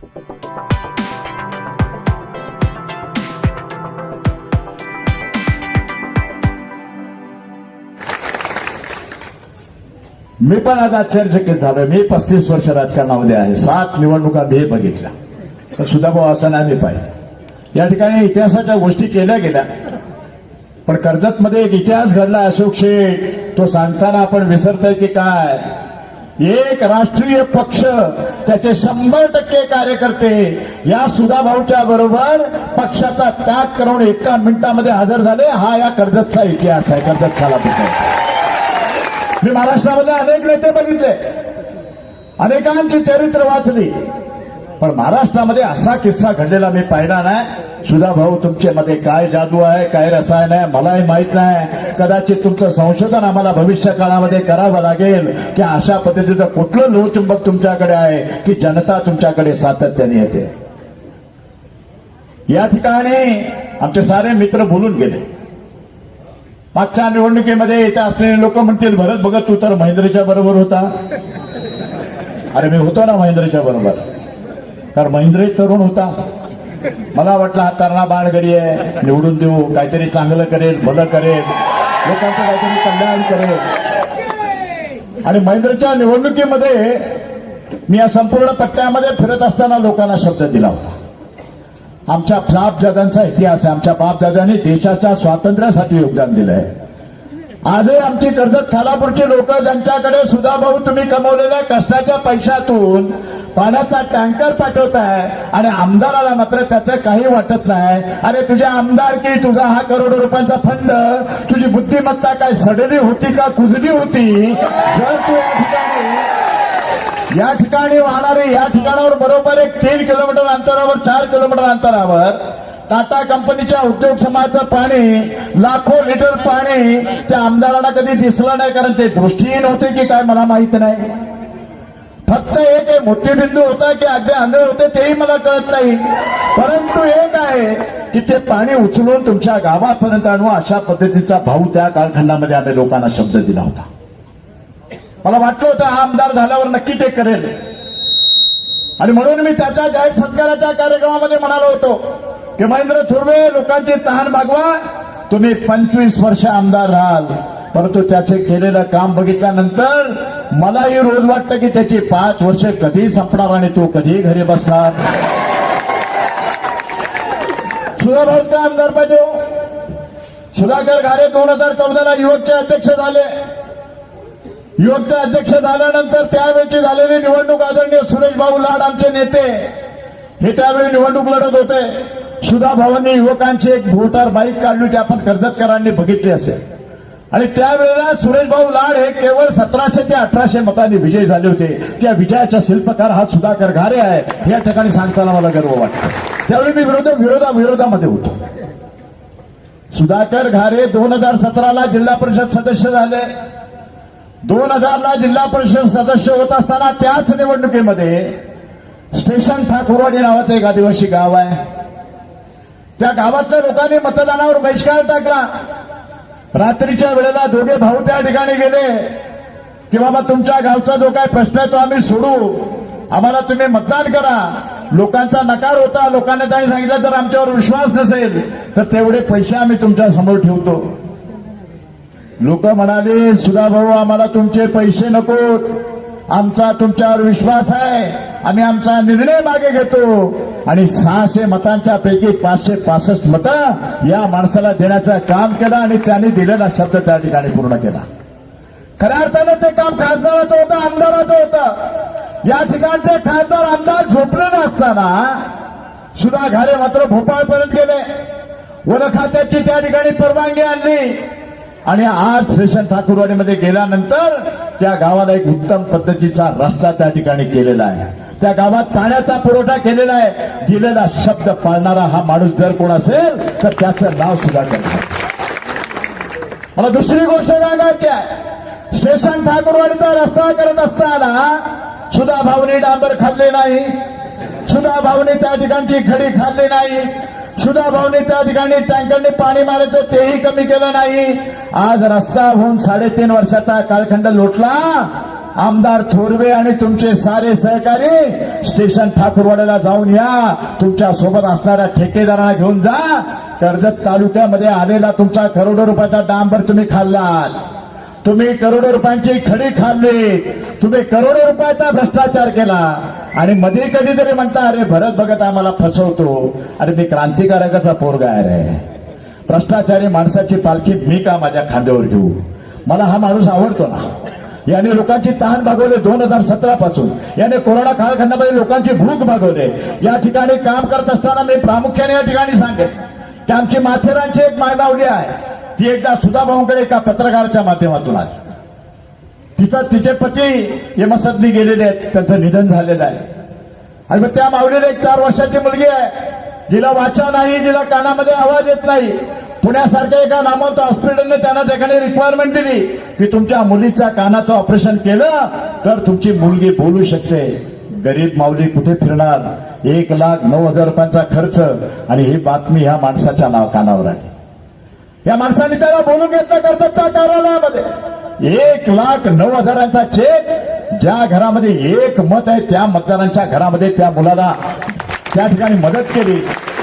मी पण आज आश्चर्यचकित झालोय. मी पस्तीस वर्ष राजकारणामध्ये आहे. सात निवडणुका मी बघितल्या. तर सुधाभाऊ भाऊ असं नाही मी पाहिजे या ठिकाणी इतिहासाच्या गोष्टी केल्या गेल्या. पण कर्जत मध्ये एक इतिहास घडला अशोक शेठ. तो सांगताना आपण विसरतोय की काय? एक राष्ट्रीय पक्ष त्याचे शंभर टक्के कार्यकर्ते या सुधाभाऊच्या बरोबर पक्षाचा त्याग करून एका मिनिटामध्ये हजर झाले. हा या कर्जतचा इतिहास आहे. कर्जतचा मी महाराष्ट्रामध्ये अनेक नेते बघितले. अनेकांची चरित्र वाचली. पण महाराष्ट्रामध्ये असा किस्सा घडलेला मी पाहिला नाही सुधा भाऊ तुमच्या मध्ये काय जादू आहे काय रसायन आहे मलाही माहीत नाही. कदाचित तुमचं संशोधन आम्हाला भविष्य काळामध्ये करावं लागेल की अशा पद्धतीचं कुठलं लोहचुंबक तुमच्याकडे आहे की जनता तुमच्याकडे सातत्याने येते या ठिकाणी आमचे सारे मित्र बोलून गेले. मागच्या निवडणुकीमध्ये येथे असलेले लोक म्हणतील भरत बघत तू तर महेंद्रच्या बरोबर होता. अरे मी होतो ना महेंद्रच्या बरोबर. कारण महेंद्र तरुण होता. मला वाटलं हा तरणा बाणगडी आहे. निवडून देऊ. काहीतरी चांगलं करेल भलं करेल. लोकांचं काहीतरी कल्याण करेल. आणि महेंद्रच्या निवडणुकीमध्ये मी या संपूर्ण पट्ट्यामध्ये फिरत असताना लोकांना शब्द दिला होता. आमच्या बापदादांचा इतिहास आहे. आमच्या बापदादांनी देशाच्या स्वातंत्र्यासाठी योगदान दिलंय. आजही आमची कर्जत खालापूरची लोक ज्यांच्याकडे सुधाभाऊ तुम्ही कमवलेल्या कष्टाच्या पैशातून पाण्याचा टँकर पाठवताय आणि आमदाराला मात्र त्याचं काही वाटत नाही. अरे तुझ्या आमदार की तुझा हा करोडो रुपयांचा फंड तुझी बुद्धिमत्ता काय सडली होती का कुजली होती? जर तू या ठिकाणी या ठिकाणी वाहणारे या ठिकाणावर बरोबर एक तीन किलोमीटर अंतरावर चार किलोमीटर अंतरावर टाटा कंपनीच्या उद्योग समाजाचं पाणी लाखो लिटर पाणी त्या आमदारांना कधी दिसलं नाही कारण ते दृष्टीहीन होते की काय मला माहीत नाही. फक्त एक मोठीबिंदू मोतीबिंदू होता की अगदी आंधळे होते तेही मला कळत नाही. परंतु एक आहे की ते पाणी उचलून तुमच्या गावापर्यंत आणू अशा पद्धतीचा भाऊ त्या कालखंडामध्ये आम्ही लोकांना शब्द दिला होता. मला वाटलं होतं हा आमदार झाल्यावर नक्की ते करेल. आणि म्हणून मी त्याच्या जाहीर सत्काराच्या कार्यक्रमामध्ये म्हणालो होतो की महेंद्र थुर्वे लोकांची तहान भागवा तुम्ही पंचवीस वर्ष आमदार राहाल. परंतु त्याचे केलेलं काम बघितल्यानंतर मलाही रोज वाटतं की त्याची पाच वर्ष कधी संपणार आणि तो कधी घरी बसणार. सुधाभाऊ का आमदार पाहिजे हो. सुधाकर घारे दोन हजार चौदाला युवकचे अध्यक्ष झाले. युवकचे अध्यक्ष झाल्यानंतर त्यावेळची झालेली निवडणूक आदरणीय सुरेश भाऊ लाड आमचे नेते हे त्यावेळी निवडणूक लढत होते. सुधा भावांनी युवकांची एक मोटार बाईक काढली जी आपण कर्जतकरांनी बघितली असेल. आणि त्यावेळेला सुरेशभाऊ लाड हे केवळ सतराशे ते अठराशे मतांनी विजयी झाले होते. त्या विजयाचा शिल्पकार हा सुधाकर घारे आहे. या ठिकाणी सांगताना मला गर्व वाटतो. त्यावेळी मी विरोध विरोधा विरोधामध्ये होतो. सुधाकर घारे दोन हजार सतराला जिल्हा परिषद सदस्य झाले. दोन हजारला जिल्हा परिषद सदस्य होत असताना त्याच निवडणुकीमध्ये स्टेशन ठाकुरवाडी नावाचं एक आदिवासी गाव आहे. त्या गावातल्या लोकांनी मतदानावर बहिष्कार टाकला. रात्रीच्या वेळेला दोघे भाऊ त्या ठिकाणी गेले की बाबा तुमच्या गावचा जो काय प्रश्न आहे तो आम्ही सोडू. आम्हाला तुम्ही मतदान करा. लोकांचा नकार होता. लोकांनी त्यांनी सांगितलं तर आमच्यावर विश्वास नसेल तर तेवढे पैसे आम्ही तुमच्यासमोर ठेवतो. लोक म्हणाले सुधा भाऊ आम्हाला तुमचे पैसे नकोत आमचा तुमच्यावर विश्वास आहे. आम्ही आमचा निर्णय मागे घेतो. आणि सहाशे मतांच्या पैकी पाचशे पासष्ट मतं या माणसाला देण्याचं काम केलं आणि त्यांनी दिलेला शब्द त्या ठिकाणी पूर्ण केला. खऱ्या अर्थानं ते काम खासदाराचं होतं आमदाराचं होतं. या ठिकाणचे खासदार आमदार झोपले नसताना सुधा घारे मात्र भोपाळपर्यंत गेले. वन खात्याची त्या ठिकाणी परवानगी आणली. आणि आज स्टेशन ठाकूरवाडीमध्ये गेल्यानंतर त्या गावाला एक उत्तम पद्धतीचा रस्ता त्या ठिकाणी केलेला आहे. त्या गावात पाण्याचा पुरवठा केलेला आहे. दिलेला शब्द पाळणारा हा माणूस जर कोण असेल तर त्याचं नाव सुद्धा करणार मला दुसरी गोष्ट सांगायची आहे. स्टेशन ठाकूरवाडीचा रस्ता करत असताना सुधा भावनी डांबर खाल्ले नाही. सुधा भावनी त्या ठिकाणची खडी खाल्ली नाही. सुधा भाऊने त्या ठिकाणी टँकरने पाणी मारायचं तेही कमी केलं नाही. आज रस्ता होऊन साडेतीन वर्षाचा कालखंड लोटला. आमदार थोरवे आणि तुमचे सारे सहकारी स्टेशन ठाकूरवाड्याला जाऊन या. तुमच्यासोबत असणाऱ्या ठेकेदारांना घेऊन जा. कर्जत तालुक्यामध्ये आलेला तुमचा करोडो रुपयाचा डांबर तुम्ही खाल्लात. तुम्ही करोडो रुपयांची खडी खाल्ली. तुम्ही करोडो रुपयाचा भ्रष्टाचार केला. आणि मध्ये कधीतरी म्हणता अरे भरत भगत आम्हाला फसवतो. अरे मी क्रांतिकारकाचा पोरगा आहे रे. भ्रष्टाचारी माणसाची पालखी मी का माझ्या खांद्यावर घेऊ? मला हा माणूस आवडतो ना. याने लोकांची तहान भागवले दोन हजार सतरा पासून. याने कोरोना कालखंडामध्ये लोकांची भूक भागवले. या ठिकाणी काम करत असताना मी प्रामुख्याने या ठिकाणी सांगेन की आमची माथेरानची एक मायबावली आहे. ती एकदा सुधाभाऊंकडे एका पत्रकाराच्या माध्यमातून आली. तिचा तिचे पती यमसदनी गेलेले आहेत त्यांचं निधन झालेलं आहे. आणि मग त्या माऊलीला एक चार वर्षाची मुलगी आहे. जिला वाचा नाही जिला कानामध्ये आवाज येत नाही. पुण्यासारख्या एका नामवंत हॉस्पिटलने त्यांना त्याकडे रिक्वायरमेंट दिली की तुमच्या मुलीच्या कानाचं ऑपरेशन केलं तर तुमची मुलगी बोलू शकते. गरीब माऊली कुठे फिरणार? एक लाख नऊ हजार रुपयांचा खर्च. आणि ही बातमी ह्या माणसाच्या नाव कानावर आहे या माणसाने त्याला बोलून घेतलं त्या कार्यालयामध्ये. एक लाख नऊ हजारांचा चेक ज्या घरामध्ये एक मत आहे त्या मतदारांच्या घरामध्ये त्या मुलाला त्या ठिकाणी मदत केली.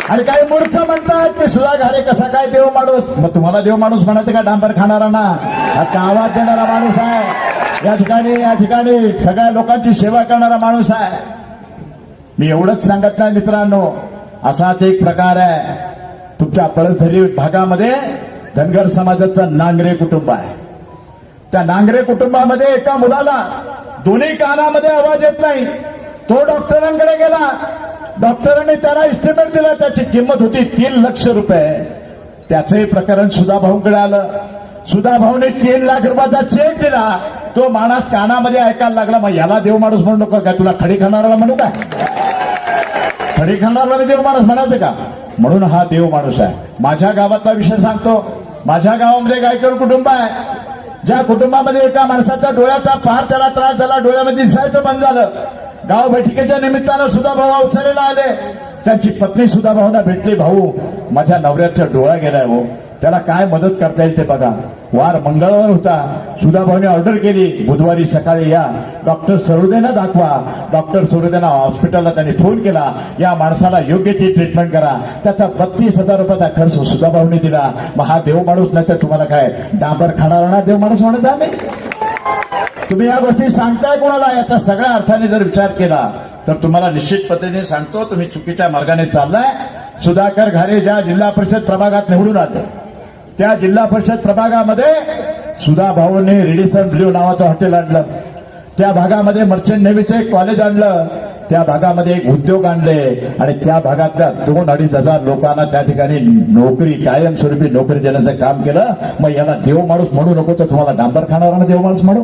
आणि काही मूर्ख म्हणतात की सुधा घारे कसा काय देव माणूस? मग तुम्हाला देव माणूस म्हणायचं का डांबर खाणारा ना हा आवाज देणारा माणूस आहे. या ठिकाणी या ठिकाणी सगळ्या लोकांची सेवा करणारा माणूस आहे. मी एवढंच सांगत नाही मित्रांनो. असाच एक प्रकार आहे. तुमच्या पळसधरी भागामध्ये धनगर समाजाचं नांगरे कुटुंब आहे. त्या नांगरे कुटुंबामध्ये एका मुलाला दोन्ही कानामध्ये आवाज येत नाही. तो डॉक्टरांकडे गेला. डॉक्टरांनी त्याला इस्टिमेट दिला. त्याची किंमत होती तीन लक्ष रुपये. त्याचंही प्रकरण सुधाभाऊंकडे आलं. सुधाभाऊने तीन लाख रुपयाचा चेक दिला. तो माणूस कानामध्ये ऐकायला लागला मग याला देव माणूस म्हणू नको काय तुला खडी खाणाराला म्हणू काय? खडी खाणाराला देव माणूस म्हणायचं का? म्हणून हा देव माणूस आहे. माझ्या गावातला विषय सांगतो. माझ्या गावामध्ये म्हणजे गायकर कुटुंब आहे. ज्या कुटुंबामध्ये एका माणसाच्या डोळ्याचा फार त्याला त्रास झाला डोळ्यामध्ये दिसायचं बंद झालं. गाव बैठकीच्या निमित्तानं सुद्धा भाऊ उचलेला आले. त्यांची पत्नी सुद्धा भाऊना भेटली भाऊ माझ्या नवऱ्याचा डोळा गेलाय हो. त्याला काय मदत करता येईल ते बघा. वार मंगळवार होता. सुधाभाऊने ऑर्डर केली. बुधवारी सकाळी या. डॉक्टर सरोदेना दाखवा. डॉक्टर सरोदेना हॉस्पिटलला त्यांनी फोन केला. या माणसाला योग्य ती ट्रीटमेंट करा. त्याचा बत्तीस हजार रुपयाचा खर्च सुधाभाऊने दिला. मग हा देव माणूस नाही तर तुम्हाला काय? डांबर खाणारा ना देव माणूस म्हणत आम्ही? तुम्ही या गोष्टी सांगताय कोणाला? याचा सगळ्या अर्थाने जर विचार केला तर तुम्हाला निश्चित पद्धतीने सांगतो तुम्ही चुकीच्या मार्गाने चाललाय. सुधाकर घारे ज्या जिल्हा परिषद प्रभागात निवडून आले. त्या जिल्हा परिषद प्रभागामध्ये सुधा भाऊने रेडिसन ब्ल्यू नावाचं हॉटेल आणलं. त्या भागामध्ये मर्चंट नेव्हीचं एक कॉलेज आणलं. त्या भागामध्ये एक उद्योग आणले. आणि त्या भागातल्या दोन अडीच हजार लोकांना त्या ठिकाणी नोकरी कायमस्वरूपी नोकरी देण्याचं काम केलं. मग याला देव माणूस म्हणू नको तर तुम्हाला डांबर खाणारा देव माणूस म्हणू.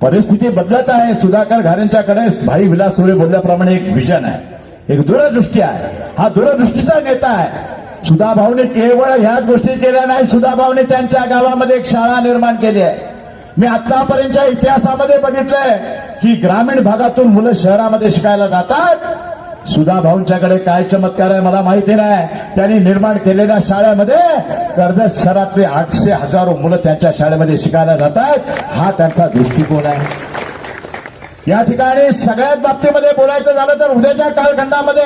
परिस्थिती बदलत आहे. सुधाकर घारेंच्याकडे भाई विलास सुरे बोलल्याप्रमाणे एक विजन आहे. एक दूरदृष्टी आहे. हा दूरदृष्टीचा नेता आहे. सुधाभाऊने केवळ ह्याच गोष्टी केल्या नाही. सुधाभाऊने त्यांच्या गावामध्ये एक शाळा निर्माण केली आहे. मी आतापर्यंतच्या इतिहासामध्ये बघितलंय की ग्रामीण भागातून मुलं शहरामध्ये शिकायला जातात. सुधाभाऊंच्याकडे काय चमत्कार आहे मला माहिती नाही. त्यांनी निर्माण केलेल्या शाळेमध्ये कर्जत शहरातले आठशे हजारो मुलं त्यांच्या शाळेमध्ये शिकायला जातात. हा त्यांचा दृष्टिकोन आहे. या ठिकाणी सगळ्याच बाबतीमध्ये बोलायचं झालं तर उद्याच्या कालखंडामध्ये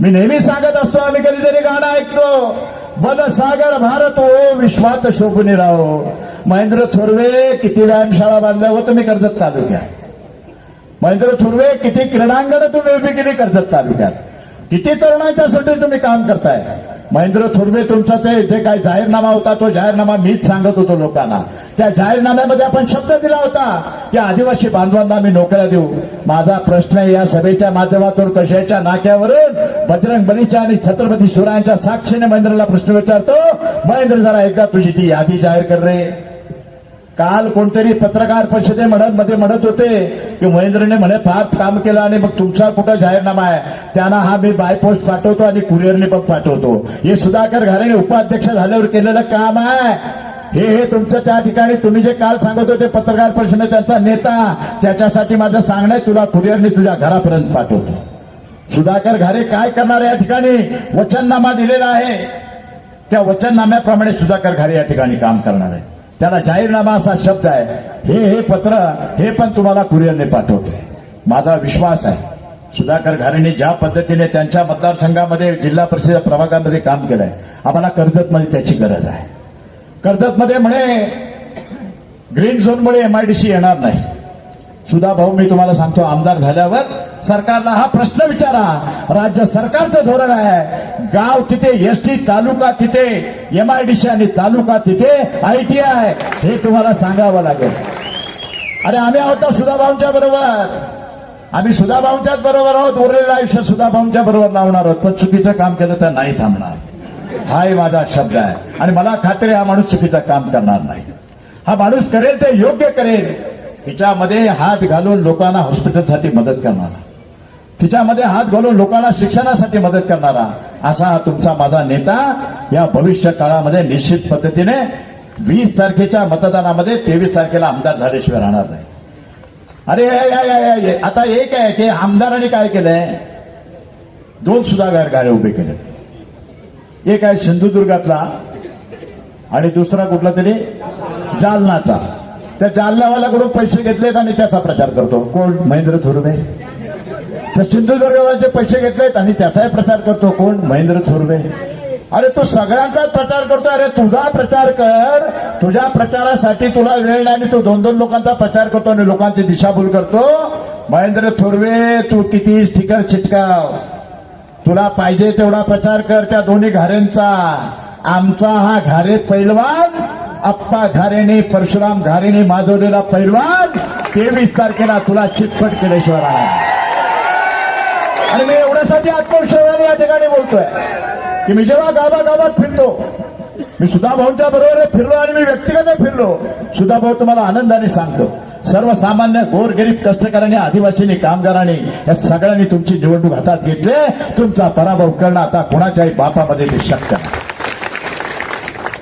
मी नेहमी सांगत असतो आम्ही कधीतरी गाणं ऐकतो. बल सागर भारत ओ विश्वात शोभून राहो. महेंद्र थोरवे किती व्यायामशाळा बांधल्या हो तुम्ही कर्जत तालुक्यात. महेंद्र थुर्वे किती क्रीडांगण तुम्ही उभी केली कर्जत तालुक्यात. किती तरुणांच्यासाठी तुम्ही काम करताय. महेंद्र थुर्वे तुमचा ते इथे काय जाहीरनामा होता तो जाहीरनामा मीच सांगत होतो लोकांना. त्या जाहीरनाम्यामध्ये आपण शब्द दिला होता की आदिवासी बांधवांना मी नोकऱ्या देऊ. माझा प्रश्न या सभेच्या माध्यमातून कशाच्या नाक्यावरून बजरंग बलीच्या आणि छत्रपती शिवरायांच्या साक्षीने महेंद्रला प्रश्न विचारतो? महेंद्र जरा एकदा तुझी ती यादी जाहीर कर रे. काल कोणतरी पत्रकार परिषदे म्हणत मध्ये म्हणत होते की महेंद्रने म्हणे फार काम केलं आणि मग तुमचा कुठं जाहीरनामा आहे? त्यांना हा मी बाय पोस्ट पाठवतो आणि कुरिअरने पण पाठवतो. हे सुधाकर घारेने उपाध्यक्ष झाल्यावर केलेलं काम आहे. हे हे तुमचं त्या ठिकाणी तुम्ही जे काल सांगत होते पत्रकार परिषदेत त्यांचा नेता त्याच्यासाठी माझं सांगणं आहे तुला कुरिअरने तुझ्या घरापर्यंत पाठवतो. सुधाकर घारे काय करणार या ठिकाणी? वचननामा दिलेला आहे. त्या वचननाम्याप्रमाणे सुधाकर घारे या ठिकाणी काम करणार आहे. त्याला जाहीरनामा असा शब्द आहे हे हे पत्र हे पण तुम्हाला कुरिअरने पाठवतोय माझा विश्वास आहे सुधाकर घारेंनी ज्या पद्धतीने त्यांच्या मतदारसंघामध्ये जिल्हा परिषद प्रभागामध्ये काम केलंय आम्हाला कर्जतमध्ये त्याची गरज आहे. कर्जतमध्ये म्हणे ग्रीन झोनमुळे एमआयडीसी येणार नाही. सुधा भाऊ मी तुम्हाला सांगतो आमदार झाल्यावर सरकारला हा प्रश्न विचारा. राज्य सरकारचं धोरण आहे. गाव तिथे एसटी तालुका तिथे एमआयडीसी आणि तालुका तिथे आयटीआय हे तुम्हाला सांगावं लागेल. अरे आम्ही आहोत सुधाभाऊंच्या बरोबर. आम्ही सुधाभाऊंच्याच बरोबर आहोत. उरलेलं आयुष्य सुधाभाऊंच्या बरोबर लावणार आहोत. पण चुकीचं काम केलं तर नाही थांबणार. हाय माझा शब्द आहे. आणि मला खात्री हा माणूस चुकीचं काम करणार नाही. हा माणूस करेल ते योग्य करेल. तिच्यामध्ये हात घालून लोकांना हॉस्पिटलसाठी मदत करणारा. तिच्यामध्ये हात घालून लोकांना शिक्षणासाठी मदत करणारा. असा तुमचा माझा नेता या भविष्य काळामध्ये निश्चित पद्धतीने वीस तारखेच्या मतदानामध्ये तेवीस तारखेला आमदार झाल्याशिवाय राहणार नाही. अरे या- या- या- या- आता एक आहे की आमदारांनी काय केलंय? दोन सुद्धा गाड्या उभे केले एक आहे सिंधुदुर्गातला? आणि दुसरा कुठला तरी? जालनाचा. त्या जालनावाल्याकडून पैसे घेतलेत आणि त्याचा प्रचार करतो. कोण? महेंद्र थोरवे. त्या सिंधुदुर्गवाल्याचे पैसे घेतलेत आणि त्याचाही प्रचार करतो. कोण? महेंद्र थोरवे. अरे तू सगळ्यांचा प्रचार करतो अरे तुझा प्रचार कर. तुझ्या प्रचारासाठी तुला वेळ नाही आणि तू दोन दोन लोकांचा प्रचार करतो आणि लोकांची दिशाभूल करतो. महेंद्र थोरवे तू किती ठिकर चिटकाव. तुला पाहिजे तेवढा प्रचार कर त्या दोन्ही घारेंचा. आमचा हा घारे पैलवान अप्पा घारेने परशुराम घारेने माजवलेला पैलवान तेवीस तारखेला तुला चितपट केल्याशिवाय आणि मी एवढ्यासाठी आत्मविश्वासाने या ठिकाणी बोलतोय की मी जेव्हा गावागावात फिरतो मी सुधाभाऊंच्या बरोबर फिरलो आणि मी व्यक्तिगत फिरलो सुधाभाऊ तुम्हाला आनंदाने सांगतो. सर्वसामान्य गोरगरीब कष्टकऱ्यांनी आदिवासींनी कामगारांनी या सगळ्यांनी तुमची निवडणूक हातात घेतली. तुमचा पराभव करणं आता कोणाच्याही बापामध्ये ते शक्य नाही.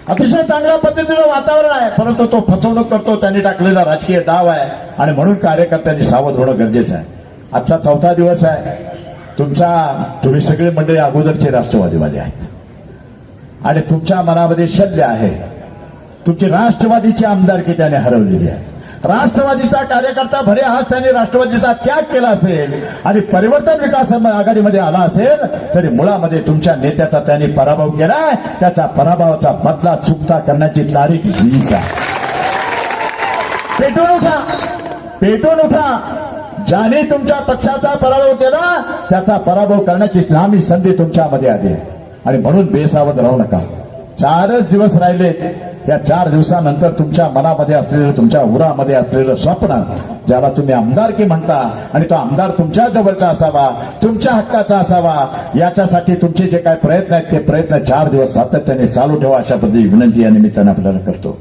अतिशय चांगल्या पद्धतीचं वातावरण आहे परंतु तो फसवणूक करतो त्यांनी टाकलेला राजकीय डाव आहे. आणि म्हणून कार्यकर्त्यांनी सावध होणं गरजेचं आहे. आजचा चौथा दिवस आहे. तुमचा तुम्ही सगळे मंडळी अगोदरचे राष्ट्रवादीवादी आहेत. आणि तुमच्या मनामध्ये शल्य आहे. तुमची राष्ट्रवादीची आमदारकी त्याने हरवलेली आहे. राष्ट्रवादीचा कार्यकर्ता भरे हात त्यांनी राष्ट्रवादीचा त्याग केला असेल आणि परिवर्तन विकास आघाडीमध्ये आला असेल तरी मुळामध्ये तुमच्या नेत्याचा त्यांनी पराभव केलाय त्याच्या पराभवाचा बदला चुकता करण्याची तारीख वीस आहे. पेटून उठा. पेटून उठा. ज्याने तुमच्या पक्षाचा पराभव केला त्याचा पराभव करण्याची नामी संधी तुमच्यामध्ये आली. आणि म्हणून बेसावध राहू नका. चारच दिवस राहिले. या चार दिवसानंतर तुमच्या मनामध्ये असलेलं तुमच्या उरामध्ये असलेलं स्वप्न ज्याला तुम्ही आमदारकी म्हणता आणि तो आमदार तुमच्या जवळचा असावा तुमच्या हक्काचा असावा याच्यासाठी तुमचे जे काय प्रयत्न आहेत ते प्रयत्न चार दिवस सातत्याने चालू ठेवा अशा पद्धती विनंती या निमित्ताने आपल्याला करतो.